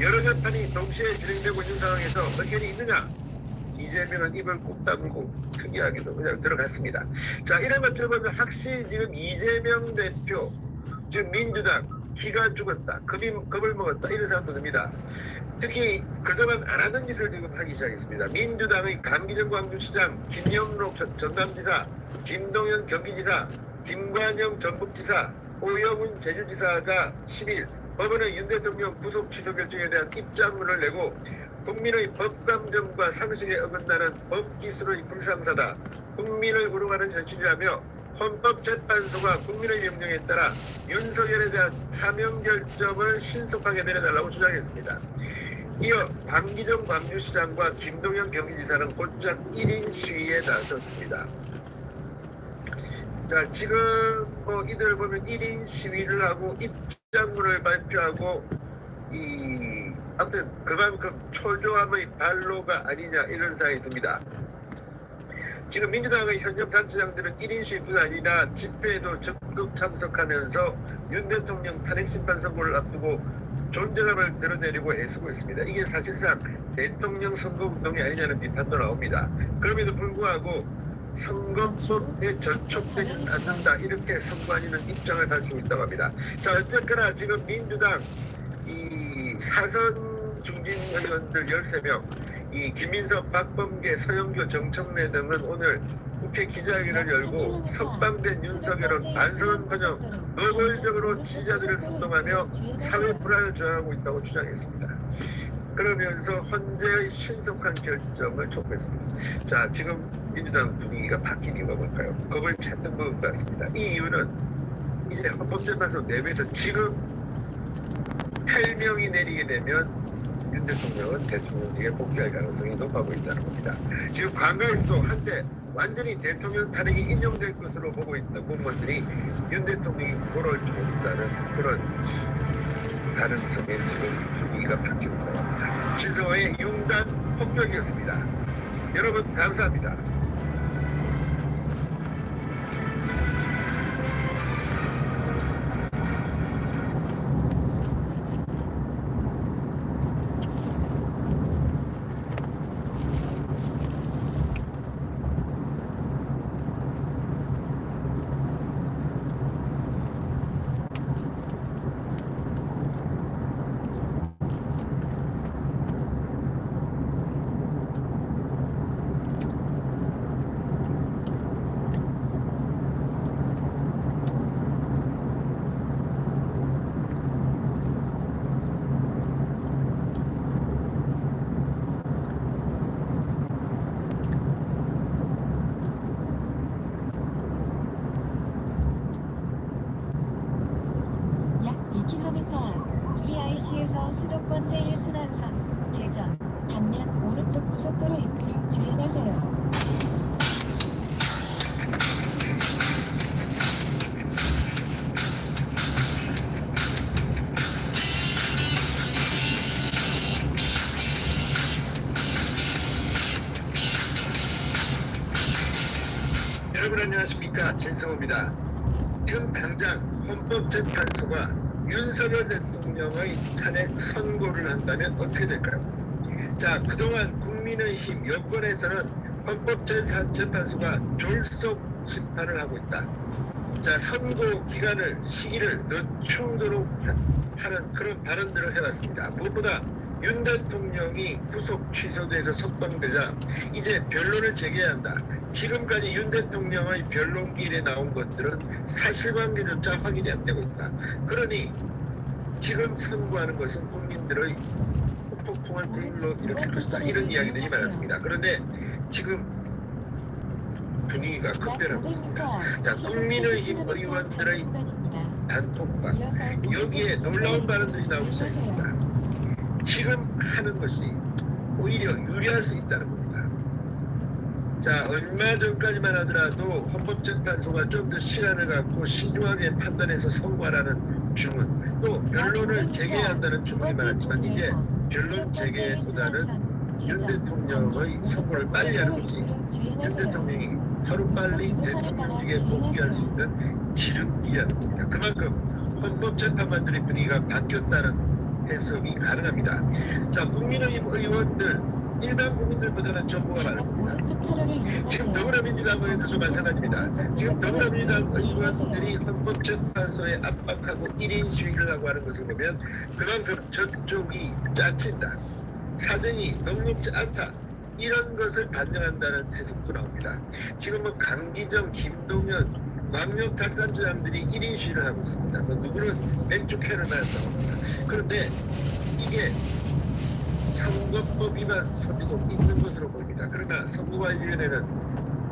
여러 재판이 동시에 진행되고 있는 상황에서 의견이 있느냐? 이재명은 입을 꾹 다물고 특이하게도 그냥 들어갔습니다. 자, 이런 것들을 보면 확실히 지금 이재명 대표, 지금 민주당 기가 죽었다, 겁이, 겁을 먹었다 이런 생각도 듭니다. 특히 그동안 안 하던 짓을 지금 하기 시작했습니다. 민주당의 강기정 광주시장, 김영록 전- 전남지사, 김동연 경기지사, 김관영 전북지사, 오영훈 제주지사가 10일 법원의 윤 대통령 구속 취소 결정에 대한 입장문을 내고 국민의 법감정과 상식에 어긋나는 법기술의 불상사다. 국민을 우롱하는 현실이라며 헌법재판소가 국민의 명령에 따라 윤석열에 대한 파면 결정을 신속하게 내려달라고 주장했습니다. 이어 광기정 광주시장과 김동연 경기지사는 곧장 1인 시위에 나섰습니다. 자 지금 뭐 이들 보면 1인 시위를 하고 입장 문을 발표하고 이 아무튼 그만큼 초조함의 발로가 아니냐 이런 생각이 듭니다. 지금 민주당의 현역 단체장들은 1인 시위뿐 아니라 집회에도 적극 참석하면서 윤 대통령 탄핵 심판 선고를 앞두고 존재감을 드러내려고 애쓰고 있습니다. 이게 사실상 대통령 선거 운동이 아니냐는 비판도 나옵니다. 그럼에도 불구하고 선거법에 저촉되지 않는다 이렇게 선관위는 입장을 밝히고 있다고 합니다. 자 어쨌거나 지금 민주당 이 사선 중진 의원들 13명 이 김민석, 박범계, 서영교, 정청래 등은 오늘 국회 기자회견을 열고 석방된 윤석열은 반성은커녕 노골적으로 지지자들을 선동하며 사회 불안을 조장하고 있다고 주장했습니다. 그러면서 헌재의 신속한 결정을 촉구했습니다. 자, 지금 민주당 분위기가 바뀐 이유가 뭘까요? 겁을 찾는 것 같습니다. 이 이유는 이제 헌법재판소 내부에서 지금 탈명이 내리게 되면 윤 대통령은 대통령직에 복귀할 가능성이 높아 보인다는 겁니다. 지금 관가에서도 한때 완전히 대통령 탄핵이 인용될 것으로 보고 있던 공무원들이 윤 대통령이 줄 모른다는 그런 가능성에 지금 분위기가 바뀌고 있습니다. 진성호의 융단 폭격이었습니다. 여러분 감사합니다. 진성호입니다. 지금 당장 헌법재판소가 윤석열 대통령의 탄핵 선고를 한다면 어떻게 될까요? 자 그동안 국민의힘 여권에서는 헌법재판소가 졸속 심판을 하고 있다. 자 선고 기간을 시기를 늦추도록 하- 하는 그런 발언들을 해왔습니다. 무엇보다 윤 대통령이 구속 취소돼서 석방되자 이제 변론을 제기해야 한다. 지금까지 윤 대통령의 변론길에 나온 것들은 사실관계조차 확인이 안 되고 있다. 그러니 지금 선고하는 것은 국민들의 폭풍을 불러 일으킬 것이다. 이런 이야기들이 많았습니다. 그런데 지금 분위기가 약 급변하고 500m 있습니다. 앞 자, 국민의힘 70km 의원들의. 단톡방 여기에 놀라운 발언들이 나오기 시작했습니다. 지금 하는 것이 오히려 유리할 수 있다는 겁니다. 자, 얼마 전까지만 하더라도 헌법재판소가 좀 더 시간을 갖고 신중하게 판단해서 선고하라는 주문, 또 변론을 제기해야 한다는 주문이 많았지만 이제 변론 재개보다는 윤 대통령의 선고를 빨리 하는 것이 윤 대통령이 하루빨리 대통령직에 복귀할 수 있는 지름길이라는 겁니다. 그만큼 헌법재판관들의 분위기가 바뀌었다는 해석이 가능합니다. 자, 국민의힘 의원들 일반 국민들보다는 정보가 많습니다. 지금 더불어민주당 의원들도 마찬가지입니다. 지금 더불어민주당 의원들이 헌법재판소에 압박하고 1인 시위를 하고 하는 것을 보면 그만큼 저쪽이 짜친다. 사정이 녹록지 않다. 이런 것을 반영한다는 해석도 나옵니다. 지금 뭐 강기정, 김동연, 광역 탈산주장들이 1인 시위를 하고 있습니다. 뭐 누구는 맥주 캔을 맞았다고 합니다. 그런데 이게 선거법 위반 소지도 있는 것으로 보입니다. 그러나 선거관리위원회는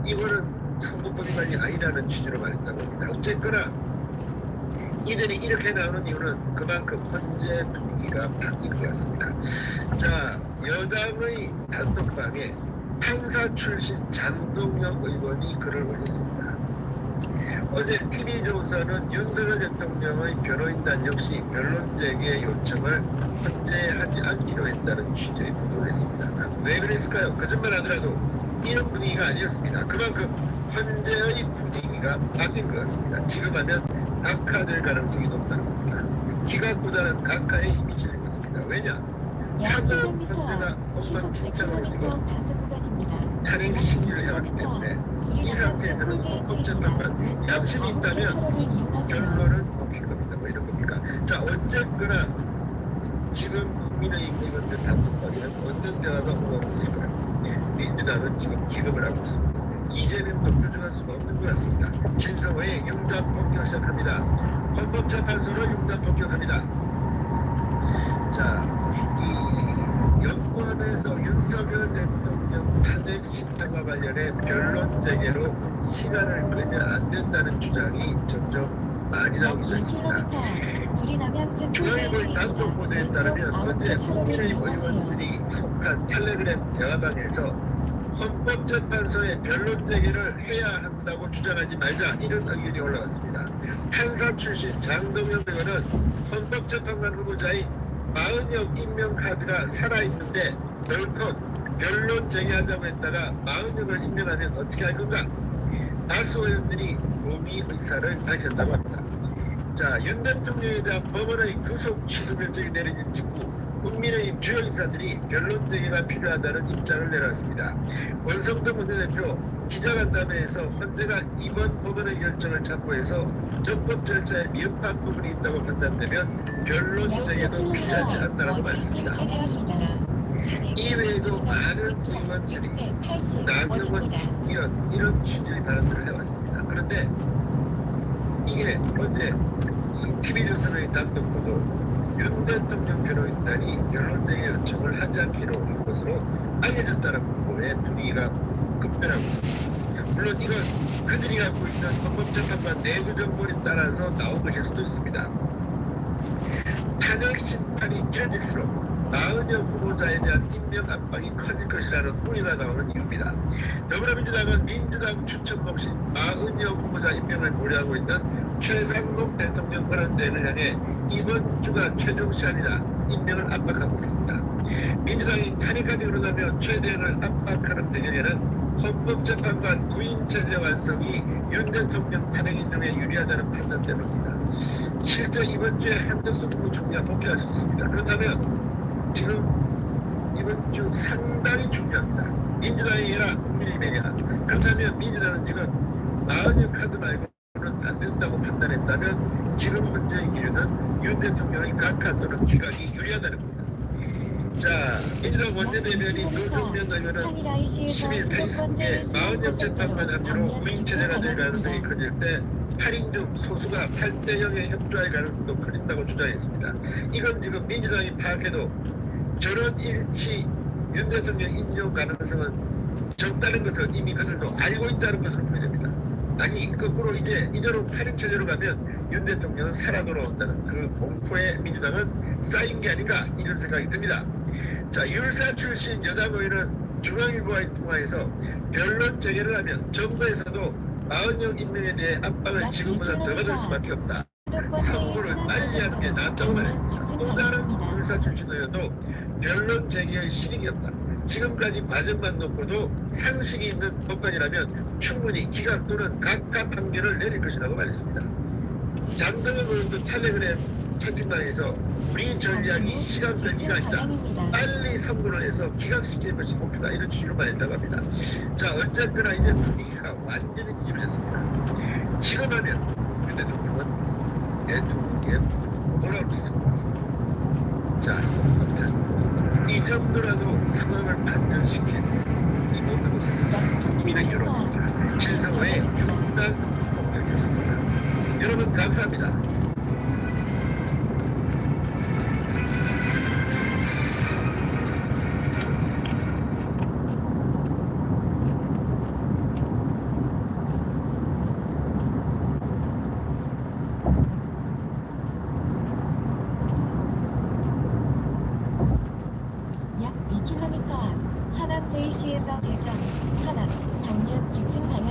이거는 선거법 위반이 아니라는 취지로 말했다고 합니다. 어쨌거나 이들이 이렇게 나오는 이유는 그만큼 현재 분위기가 바뀐 것 같습니다. 자, 여당의 단톡방에 판사 출신 장동혁 의원이 글을 올렸습니다. 어제 TV조선은 윤석열 대통령의 변호인단 역시 변론 재개 요청을 헌재하지 않기로 했다는 취지의 보도를 했습니다. 왜 그랬을까요? 거짓말 하더라도 이런 분위기가 아니었습니다. 그만큼 현재의 분위기가 바뀐 것 같습니다. 지금 하면 각하될 가능성이 높다는 겁니다. 기각보다는 각하의 힘이 실린 것입니다. 왜냐? 약 현재가 700m 시속 엉망진창으로 100km 지금 단속 구간입니다. 탄핵 시기를 해왔기 때문에 이 상태에서는 헌법재판관 양심이 있다면 결과는 먹힐 겁니다. 뭐 이런 겁니까? 자 어쨌거나 지금 국민의힘 의원들 단톡방에는 어떤 대화가 오가고 있을까요? 예, 민주당은 지금 기급을 하고 있습니다. 이제는 더 표정할 수가 없는 것 같습니다. 진성호의 융단 폭격 시작합니다. 헌법재판소로 융단 폭격합니다. 자, 이 여권에서 윤석열 대통령 탄핵 심판과 관련해 변론 재개로 시간을 끌면 안 된다는 주장이 점점 많이 나오기 쭉 중앙일보의 단독 보도에 따르면 어제 국민의힘 의원들이 속한 텔레그램 대화방에서 헌법재판소에 변론 재개를 해야 한다고 주장하지 말자 이런 의견이 올라왔습니다. 판사 출신 장동현 의원은 헌법재판관 후보자인 마은혁 임명 카드가 살아있는데 덜컥 변론 재개하자고 했다가 마은혁을 임명하면 어떻게 할 건가? 다수 의원들이 로미 의사를 밝혔다고 합니다. 자, 윤 대통령에 대한 법원의 구속 취소 결정이 내려진 직후 국민의힘 주요 인사들이 변론 재개가 필요하다는 입장을 내놨습니다. 원성동 원내대표 기자간담회에서 헌재가 이번 법원의 결정을 참고해서 적법 절차에 미흡한 부분이 있다고 판단되면 변론 재개도 필요하지 않다고 말했습니다. 이외에도 많은 의원들이 나경원, 김기현 이런 취지의 발언들을 해왔습니다. 그런데 이게 어제 이 TV조선의 단독 보도 윤 대통령 변호인단이 변론쟁의 요청을 하지 않기로 한 것으로 알려졌다는 보도에 분위기가 급변하고 있습니다. 물론 이건 그들이 갖고 있는 헌법재판관 내부 정보에 따라서 나온 것일 수도 있습니다. 탄핵 심판이 길어질수록 나은혁 후보자에 대한 임명 압박이 커질 것이라는 우려가 나오는 이유입니다. 더불어민주당은 민주당 추천 몫인 마은혁 후보자 임명을 고려하고 있는 최상목 대통령 권한대행을 향해 이번 주가 최종 시한이다 임명을 압박하고 있습니다. 민주당이 탄핵까지 그러다면 최 대행을 압박하는 배경에는 헌법재판관 구인 체제 완성이 윤 대통령 탄핵 임명에 유리하다는 판단 때문입니다. 실제 이번 주에 한덕수 후보 총리가 복귀할 수 있습니다. 그렇다면 지금 이번 주 상당히 중요합니다. 민주당이 해라 국민의힘에게 해라. 그렇다면 민주당은 지금 마흔여 카드 말고는 안 된다고 판단했다면 지금 현재의 기류는 윤 대통령의 각하 또는 기각이 유리하다는 겁니다. 자, 민주당 원내대변인 노정면 의원은 10일 페이스북에 마흔여 재판관 합류로 구인체제가 될 가능성이 커질 때 8인 중 소수가 8대 0에 협조할 가능성도 커진다고 주장했습니다. 이건 지금 민주당이 파악해도 저런 일치 윤 대통령 인용 가능성은 적다는 것을 이미 그들도 알고 있다는 것으로 보여집니다. 아니 거꾸로 이제 이대로 8인 체제로 가면 윤 대통령은 살아 돌아온다는 그 공포에 민주당은 쌓인 게 아닌가 이런 생각이 듭니다. 자 율사 출신 여당 의원은 중앙일보와의 통화에서 변론 재개를 하면 정부에서도 마흔영 임명에 대해 압박을 지금보다 더 받을 수밖에 없다. 선거를 빨리 하는 게 낫다고 말했습니다. 또 다른 율사 출신 의원도 변론 재개의 실익이 없다. 지금까지 과정만 놓고도 상식이 있는 법관이라면 충분히 기각 또는 각하 판결을 내릴 것이라고 말했습니다. 장동현 의원도 텔레그램 채팅방에서 우리 전략이 시간 끌기가 아니다. 빨리 선거를 해서 기각시키는 것이 목표다. 이런 취지로 말했다고 합니다. 자, 어쨌거나 이제 분위기가 완전히 뒤집어졌습니다. 지금 하면 윤 대통령은 대통령에 뭐라고 짓을 것 같습니다. 자, 아무튼 이 정도라도 상황을 반전시킨 이 모든 것은 국민의 여론입니다. 진성호의 흉단 공격이었습니다. 여러분 감사합니다. JC에서 대전, 하남, 방면 직진 방향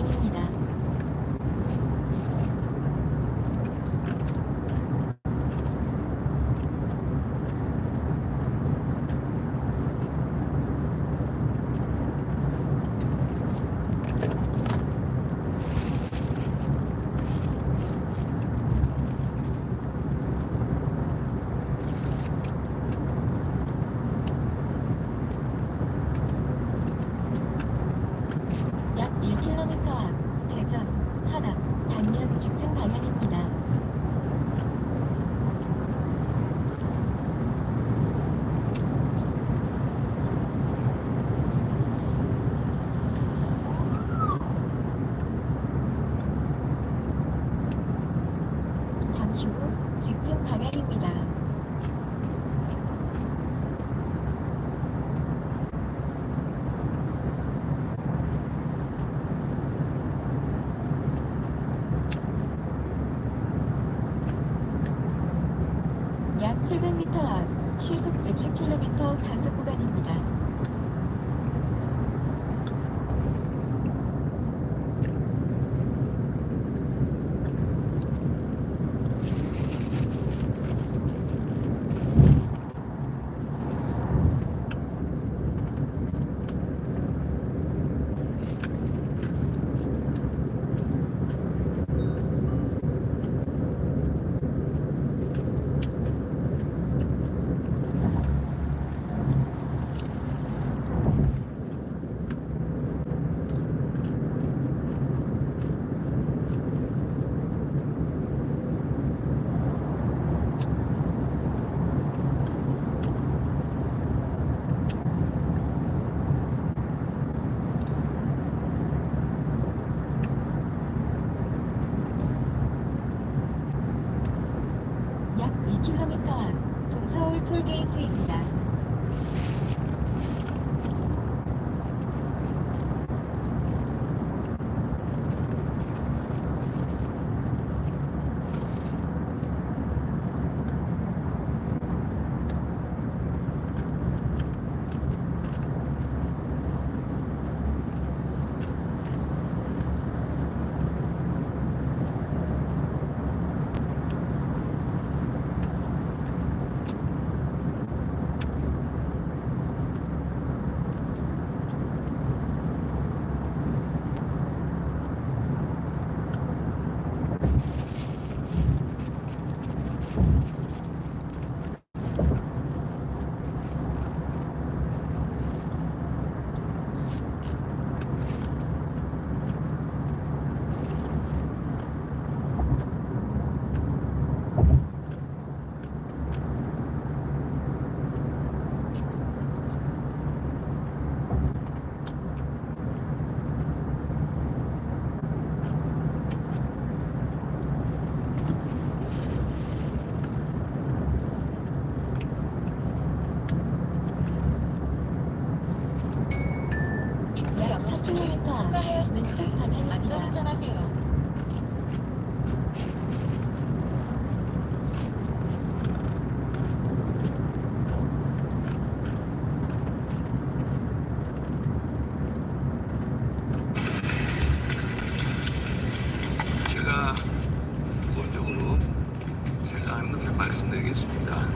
생각하는 것을 말씀드리겠습니다.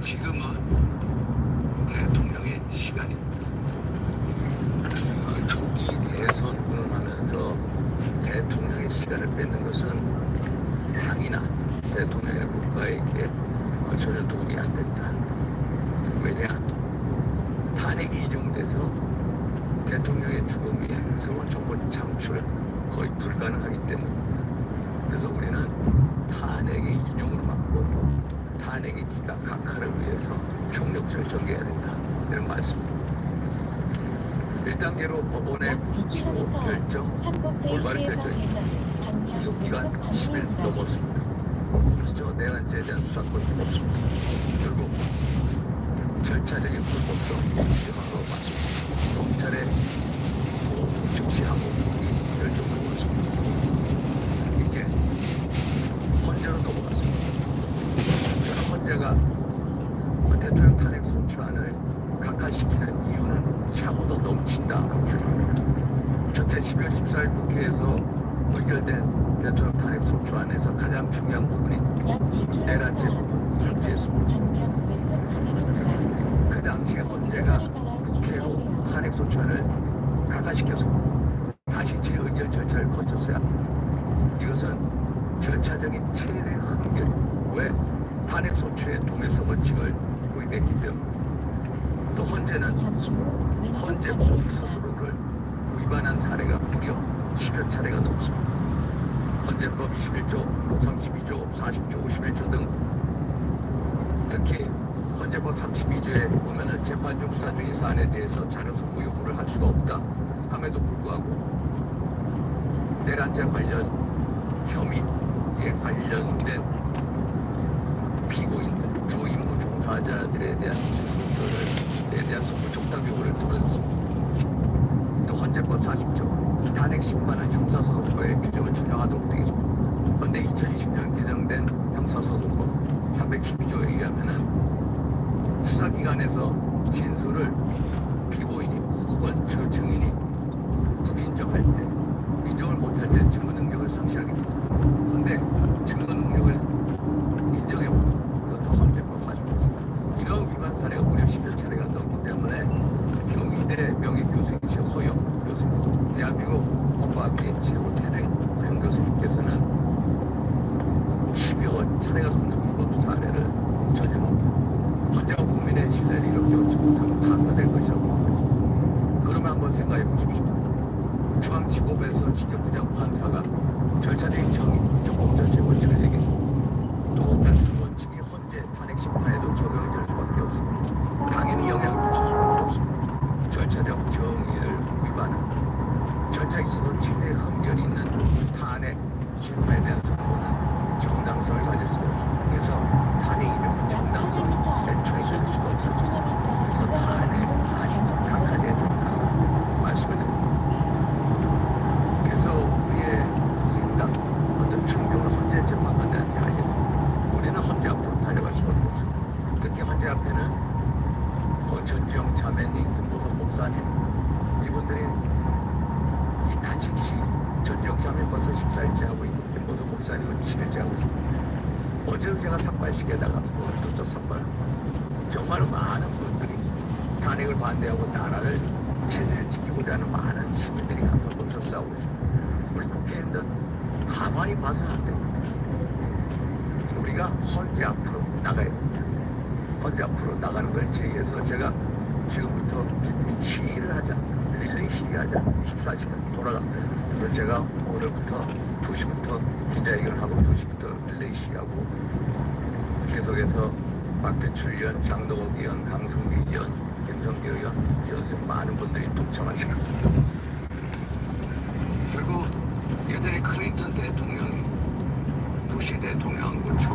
지금은 대통령의 시간입니다. 어, 조기 대선을 하면서 대통령의 시간을 뺏는 것은 당이나 대통령이나 국가에게 어, 전혀 도움이 안 된다. 왜냐? 탄핵이 인용돼서 대통령의 죽음 위에 새로운 정권 창출 거의 불가능하기 때문에 그래서 우리는 탄핵의 인용으로 막고 탄핵의 기가 각하를 위해서 총력 절정해야 된다 이런 말씀입니다. 1단계로 법원의 약 구고 2km 결정 올바른 JC에서 결정이 대전 방면 구속 기간 왼쪽 10일 방면입니다. 넘었습니다. 공수처 내란죄에 대한 수사권이 없습니다. 결국 절차적인 불법성 시행하고 맞습니다. 검찰의 뭐 즉시하고 이 결정을 했습니다. 이제 헌재로 넘어갔습니다. 저는 헌재가 그 대통령 탄핵 소추안을 각하시키는 이유는 차고도 넘친다라고 생각합니다. 첫째 12월 14일 국회에서 의결된 대통령 탄핵 소추 안에서 가장 중요한 부분이 약 2km 내란죄 부분 삭제했습니다. 그 당시에 헌재가 국회로 탄핵 소추안을 각하시켜서 다시 재의결 절차를 거쳤어야. 이것은 절차적인 최대 한계 왜 탄핵 소추의 동일성 원칙을 고의했기 때문에 또 헌재는 헌재 법 방향입니다. 스스로를 위반한 사례가 무려 10여 차례가 넘습니다. 헌재법 21조, 32조, 40조, 51조 등 특히 헌재법 32조에 보면은 재판 중 수사 중인 사안에 대해서 자료 송부 요구를 할 수가 없다 함에도 불구하고 내란죄 관련 혐의에 관련된 피고인들, 주 임무 종사자들에 대한 진술서를에 대한 송부 촉탁 요구를 들어줬습니다. 또 헌재법 40조 탄핵 심판은 형사소송법의 규정을 준용하도록 되어 있습니다. 그런데 2020년 개정된 형사소송법 312조에 의하면은 수사기관에서 진술을 피고인이 혹은 주 증인이 불인정할 때 인정을 못할 때 증거 능력을 상실하게 됩니다. 그런데 증거 능력을 인정해버렸습니다. 이것도 헌재법 40조입니다. 이런 위반 사례가 무려 10여 차례가 넘기 때문에 경희대 명예교수이신 허영 교수님, 대한민국 법학계 최고 태능 허영 교수님께서는 10여 차례가 넘는 위법 사례를 저질렀다. 헌재가 국민의 신뢰를 이렇게 얻지 못하면 강화될 것이라고 생각했습니다. 그러면 한번 생각해 보십시오. 중앙 지법에서 징역부장 판사가 절차적인 정의, 적법적 재벌처를 얘기했습니다. 또 같은 원칙이 헌재 탄핵 심판에도 적용이 될 수밖에 없습니다. 당연히 영향을 미칠 수밖에 없습니다. 절차적 정의를 위반한 절차에 있어서 최대 흠결이 있는 탄핵 심판에 대한 선고는 정당성을 가질 수가 없습니다. 그래서 탄핵 이용은 정당성 애초에 가질 수가 없습니다. 그래서 탄핵, 탄핵, 각하돼야 된다 말씀을 드립니다. 그래서 우리의 생각, 어떤 충격을 헌재 재판관들한테 알리고 우리는 헌재 앞으로 달려갈 수밖에 없습니다. 특히 헌재 앞에는 어, 전지영 자매님, 김보선 목사님 이분들이 이 단식시 전지영 자매 벌써 14일째 하고 있고 김보선 목사님은 7일째 하고 있습니다. 어제도 제가 삭발식에 나가서 오늘도 또 삭발하고 정말 많은 분들이 탄핵을 반대하고 나라를 체제를 지키고자 하는 많은 시민들이 가서 거쳐 싸우고 있습니다. 우리 국회의원들 가만히 봐서는 안 됩니다. 우리가 헌재 앞으로 나가야 됩니다. 헌재 앞으로 나가는 걸 제의해서 제가 지금부터 시위를 하자. 릴레이 시위하자. 24시간 돌아가면서. 그래서 제가 오늘부터 2시부터 기자회견을 하고 2시부터 릴레이 시위하고 계속해서 박대출 의원, 장동욱 의원, 강승기 의원, 김성기 의원, 이런 많은 분들이 동참하시고 결국 예전에 클린턴 대통령이 부시 대통령하고 처